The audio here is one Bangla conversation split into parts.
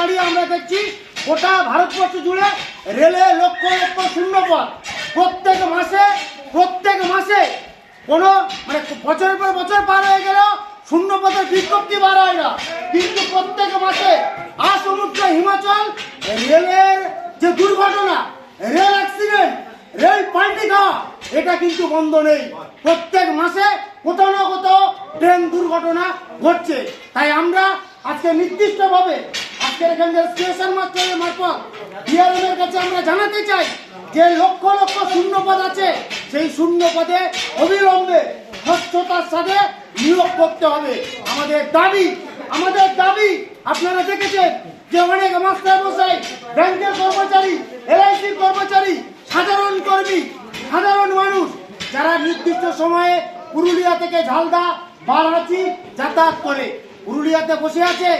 দাঁড়িয়ে আমরা দেখছি, গোটা ভারতবর্ষ জুড়ে রেলে লক্ষ লক্ষ শূন্যপদ প্রত্যেক মাসে প্রত্যেক মাসে কোনো মানে বছরের পর বছর পার হয়ে গেলেও শূন্যপদের বিজ্ঞপ্তি বার হয় না। কিন্তু প্রত্যেক মাসে আসমুদ্র হিমাচল রেলের যে দুর্ঘটনা, রেল অ্যাক্সিডেন্ট, রেল পাল্টি খাওয়া, এটা কিন্তু বন্ধ নেই। প্রত্যেক মাসে কোথাও না কোথাও ট্রেন দুর্ঘটনা ঘটছে। তাই আমরা আজকে নির্দিষ্টভাবে আজকের এখানকার স্টেশন মাস্টারের মারফত ডিআরএম এর কাছে আমরা জানাতে চাই যে লক্ষ লক্ষ শূন্য পদ আছে, সেই শূন্য পদে অবিলম্বে স্বচ্ছতার সাথে নিয়োগ করতে হবে। আমাদের দাবি আমাদের দাবি, আপনারা দেখেছেন যে অনেক মাস্টার মশাই ব্যাংকের কর্মচারী এলআইসির কর্মচারী, সাধারণ কর্মী, সাধারণ মানুষ, যারা নির্দিষ্ট সময়ে পুরুলিয়া থেকে ঝালদা বারাচি যাতায়াত করে। পুরুলিয়াতে বসে আছে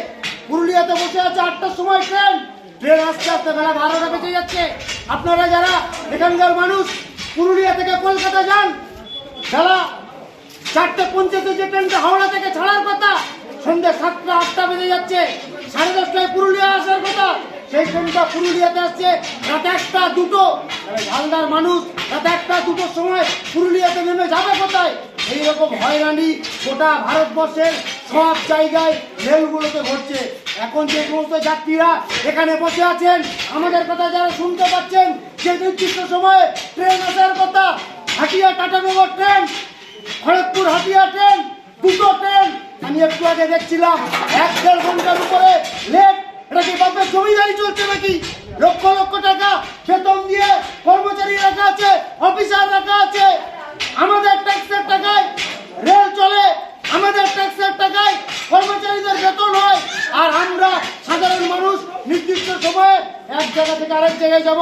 পুরুলিয়াতে বসে আছে আটটার সময় ট্রেন। ট্রেন আস্তে আস্তে বেলা বারোটা বেঁচে যাচ্ছে। আপনারা যারা এখানকার মানুষ, পুরুলিয়া থেকে কলকাতা যান, বেলা চারটে পঞ্চাশে যে ট্রেনটা হাওড়া থেকে ছাড়ার কথা, সন্ধ্যে সাতটা, আটটা বেজে যাচ্ছে। সাড়ে দশটায় পুরুলিয়া আসার কথা, সেই ট্রেনটা পুরুলিয়াতে আসছে। রাত একটা, দুটো। ঝালদার মানুষ, রাত একটা, দুটোর সময় পুরুলিয়াতে নেমে যাবে কোথায়? এইরকম হয়রানি গোটা ভারতবর্ষের সব জায়গায় রেলগুলোতে ঘটছে। এখন যে সমস্ত যাত্রীরা এখানে বসে আছেন, আমাদের কথা যারা শুনতে পাচ্ছেন যে নির্দিষ্ট সময়ে ট্রেন আসার কথা হাটিয়া টাটানগর ট্রেন, খড়গপুর হাতিয়া ট্রেন, দুটো ট্রেন, আমি একটু আগে দেখছিলাম, এক দেড় ঘণ্টার উপরে লেট এটা কি বাপের জমিদারি চলছে নাকি? লক্ষ লক্ষ টাকা বেতন দিয়ে কর্মচারী রাখা আছে অফিসার রাখা আছে আমাদের ট্যাক্সের টাকায় রেল চলে আমাদের ট্যাক্সের টাকায় কর্মচারীদের বেতন হয় আর আমরা সাধারণ মানুষ নির্দিষ্ট সময়ে এক জায়গা থেকে আরেক জায়গায় যাব।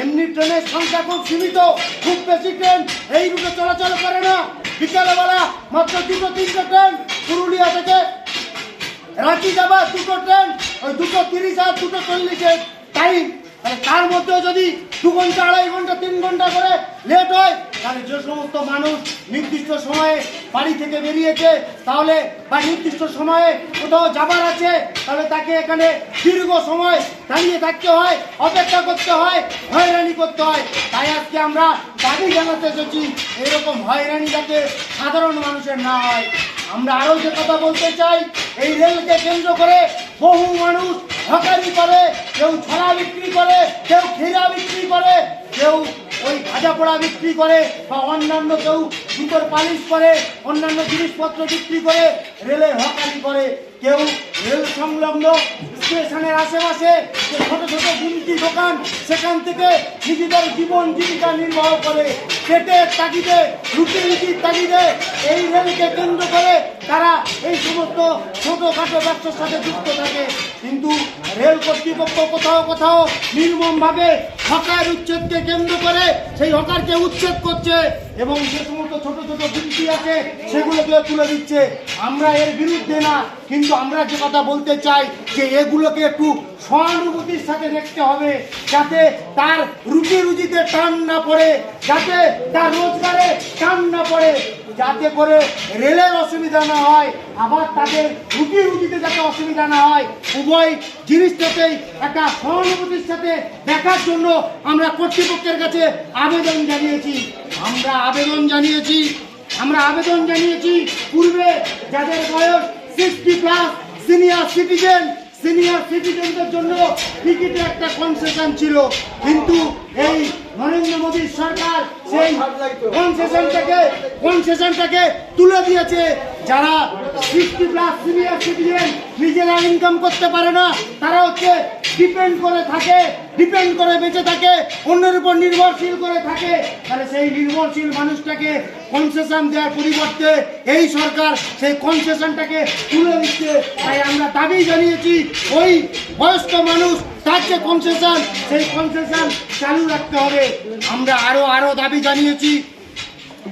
এমনি ট্রেনের সংখ্যা খুব সীমিত, খুব বেশি ট্রেন এই রুটে চলাচল করে না। বিকালবেলা মাত্র দুটো, তিনটে ট্রেন পুরুলিয়া থেকে রাঁচি যাবার দুটো ট্রেন, ওই দুটো তিরিশ আর দুটো চল্লিশের টাইম তাহলে তার মধ্যে যদি দু ঘণ্টা, আড়াই ঘণ্টা, তিন ঘণ্টা করে লেট হয়, তাহলে যে সমস্ত মানুষ নির্দিষ্ট সময়ে বাড়ি থেকে বেরিয়েছে, তাহলে বা নির্দিষ্ট সময়ে কোথাও যাবার আছে, তাহলে তাকে এখানে দীর্ঘ সময় দাঁড়িয়ে থাকতে হয়, অপেক্ষা করতে হয়, হয়রানি করতে হয়। তাই আজকে আমরা দাবি জানাতে এসেছি, এরকম হয়রানি যাতে সাধারণ মানুষের না হয়। আমরা আরও যে কথা বলতে চাই, এই রেলকে কেন্দ্র করে বহু মানুষ হকারি করে কেউ ছড়া বিক্রি করে, কেউ ক্ষীরা বিক্রি করে, কেউ ওই ভাজা পোড়া বিক্রি করে, বা অন্যান্য কেউ জুতোর পালিশ করে, অন্যান্য জিনিসপত্র বিক্রি করে রেলে হকারি করে, কেউ রেল সংলগ্ন স্টেশনের আশেপাশে যে ছোট ছোট গুমটি দোকান, সেখান থেকে নিজেদের জীবন জীবিকা নির্বাহ করে পেটের তাগিদে, রুটি রুটির তাগিদে, এই রেলকে কেন্দ্র করে তারা এই সমস্ত ছোটখাটো ব্যবসার সাথে যুক্ত থাকে। কিন্তু রেল কর্তৃপক্ষ কোথাও কোথাও নির্মমভাবে হকার উচ্ছেদকে কেন্দ্র করে সেই হকারকে উচ্ছেদ করছে এবং যে সমস্ত ছোট ছোট গুমটি আছে সেগুলোকে তুলে দিচ্ছে। আমরা এর বিরুদ্ধে না, কিন্তু আমরা যে কথা বলতে চাই যে এগুলোকে একটু সহানুভূতির সাথে দেখতে হবে যাতে তার রুটি রুজিতে টান না পড়ে, যাতে তার রোজগারে টান না পড়ে। যাতে করে রেলের অসুবিধা না হয়, আবার তাদের রুটি রুজিতে যাতে অসুবিধা না হয়, উভয় জিনিসটাতেই একটা সহানুভূতির সাথে দেখার জন্য আমরা কর্তৃপক্ষের কাছে আবেদন জানিয়েছি। আমরা আবেদন জানিয়েছি, আমরা আবেদন জানিয়েছি, পূর্বে যাদের বয়স sixty plus senior citizen senior সিটিজেনদের জন্য টিকিটে একটা কনসেশন ছিল। কিন্তু এই নরেন্দ্র মোদীর সরকার সেই কনসেশনটাকে কনসেশনটাকে তুলে দিয়েছে। যারা সিক্সটি প্লাস সিনিয়র সিটিজেন নিজেরা ইনকাম করতে পারে না, তারা হচ্ছে ডিপেন্ড করে থাকে ডিপেন্ড করে বেঁচে থাকে, অন্যের উপর নির্ভরশীল করে থাকে। তাহলে সেই নির্ভরশীল মানুষটাকে কনসেশন দেওয়ার পরিবর্তে এই সরকার সেই কনসেশনটাকে তুলে দিচ্ছে তাই আমরা দাবি জানিয়েছি, ওই বয়স্ক মানুষ, তার যে কনসেশন সেই কনসেশন চালু রাখতে হবে। আমরা আরও আরও দাবি জানিয়েছি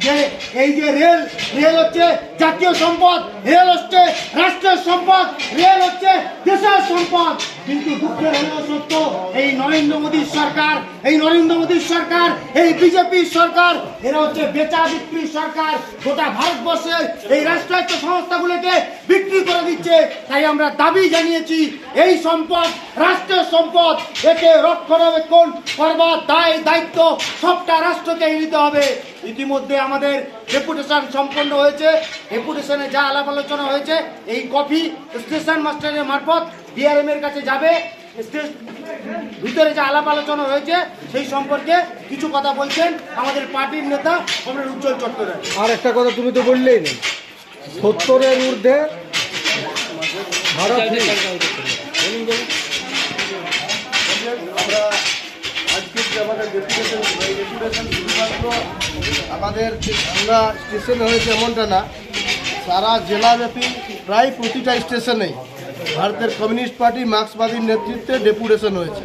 যে এই যে রেল রেল হচ্ছে জাতীয় সম্পদ, রেল হচ্ছে রাষ্ট্রের সম্পদ, রেল হচ্ছে দেশের সম্পদ। কিন্তু দুঃখের হলেও সত্য, এই নরেন্দ্র মোদীর সরকার, এই নরেন্দ্র মোদীর সরকার, এই বিজেপি সরকার, এরা হচ্ছে বেচা বিক্রি সরকার। গোটা ভারতবর্ষের এই রাষ্ট্রায়ত্ত সংস্থাগুলোকে বিক্রি করে দিচ্ছে। তাই আমরা দাবি জানিয়েছি, এই সম্পদ রাষ্ট্রের সম্পদ, একে রক্ষণাবেক্ষণ করবার দায়, দায়িত্ব, সবটা রাষ্ট্রকে নিতে হবে। ইতিমধ্যে আমাদের ডেপুটেশন সম্পন্ন হয়েছে। ডেপুটেশনে যা আলাপ আলোচনা হয়েছে, এই কপি স্টেশন মাস্টারের মারফত ডিআরএম এর কাছে যাবে ভিতরে যে আলাপ আলোচনা হয়েছে সেই সম্পর্কে কিছু কথা বলছেন আমাদের পার্টির নেতা কমরেড উজ্জ্বল চট্টোপাধ্যায় আর একটা কথা তুমি তো বললেই না। সত্তরের ঊর্ধ্বে ভারত আমরা আজকে যে আমাদের ডেপুটেশন এই ডেপুটেশন শুধুমাত্র আমাদের আমরা স্টেশনে হয়েছে এমনটা না সারা জেলাব্যাপী প্রায় প্রতিটা স্টেশনেই। ভারতের কমিউনিস্ট পার্টি মার্ক্সবাদীর নেতৃত্বে ডেপুটেশন হয়েছে।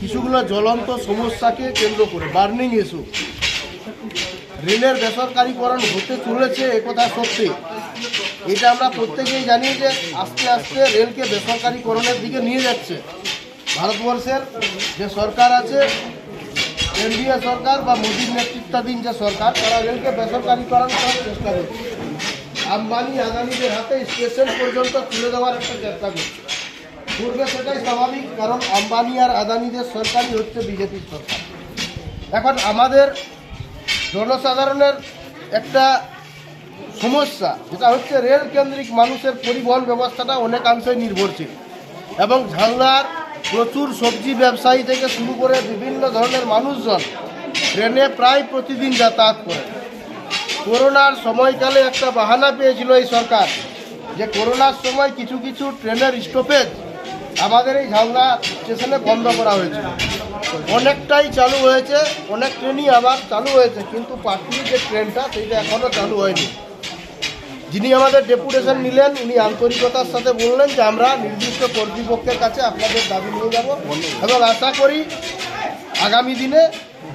কিছুগুলো জ্বলন্ত সমস্যাকে কেন্দ্র করে, বার্নিং ইস্যু। রেলের বেসরকারীকরণ হতে চলেছে একথা সত্যি। এটা আমরা প্রত্যেকেই জানি যে আস্তে আস্তে রেলকে বেসরকারীকরণের দিকে নিয়ে যাচ্ছে। ভারতবর্ষের যে সরকার আছে, এনডিএ সরকার বা মোদীর নেতৃত্বাধীন যে সরকার, তারা রেলকে বেসরকারীকরণ করার চেষ্টা করছে। আম্বানি আদানিদের হাতে স্টেশন পর্যন্ত তুলে দেওয়ার একটা চেষ্টা করছে। পূর্বে সেটাই স্বাভাবিক, কারণ আম্বানি আর আদানিদের সরকারই হচ্ছে বিজেপির সরকার। এখন আমাদের জনসাধারণের একটা সমস্যা, যেটা হচ্ছে রেল কেন্দ্রিক মানুষের পরিবহন ব্যবস্থাটা অনেকাংশে নির্ভরশীল এবং ঝালদার প্রচুর সবজি ব্যবসায়ী থেকে শুরু করে বিভিন্ন ধরনের মানুষজন ট্রেনে প্রায় প্রতিদিন যাতায়াত করে। করোনার সময়কালে একটা বাহানা পেয়েছিল এই সরকার, যে করোনার সময় কিছু কিছু ট্রেনের স্টপেজ আমাদের এই ঝালদা স্টেশনে বন্ধ করা হয়েছিল অনেকটাই চালু হয়েছে, অনেক ট্রেনই আবার চালু হয়েছে, কিন্তু পাটলির যে ট্রেনটা সেইটা এখনও চালু হয়নি। যিনি আমাদের ডেপুটেশন নিলেন, উনি আন্তরিকতার সাথে বললেন যে আমরা নির্দিষ্ট কর্তৃপক্ষের কাছে আপনাদের দাবি নিয়ে যাব এবং আশা করি আগামী দিনে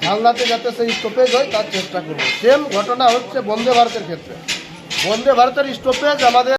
ঝালদাতে যাতে সেই স্টপেজ হয়, তার চেষ্টা করব। সেম ঘটনা হচ্ছে বন্দে ভারতের ক্ষেত্রে। বন্দে ভারতের স্টপেজ আমাদের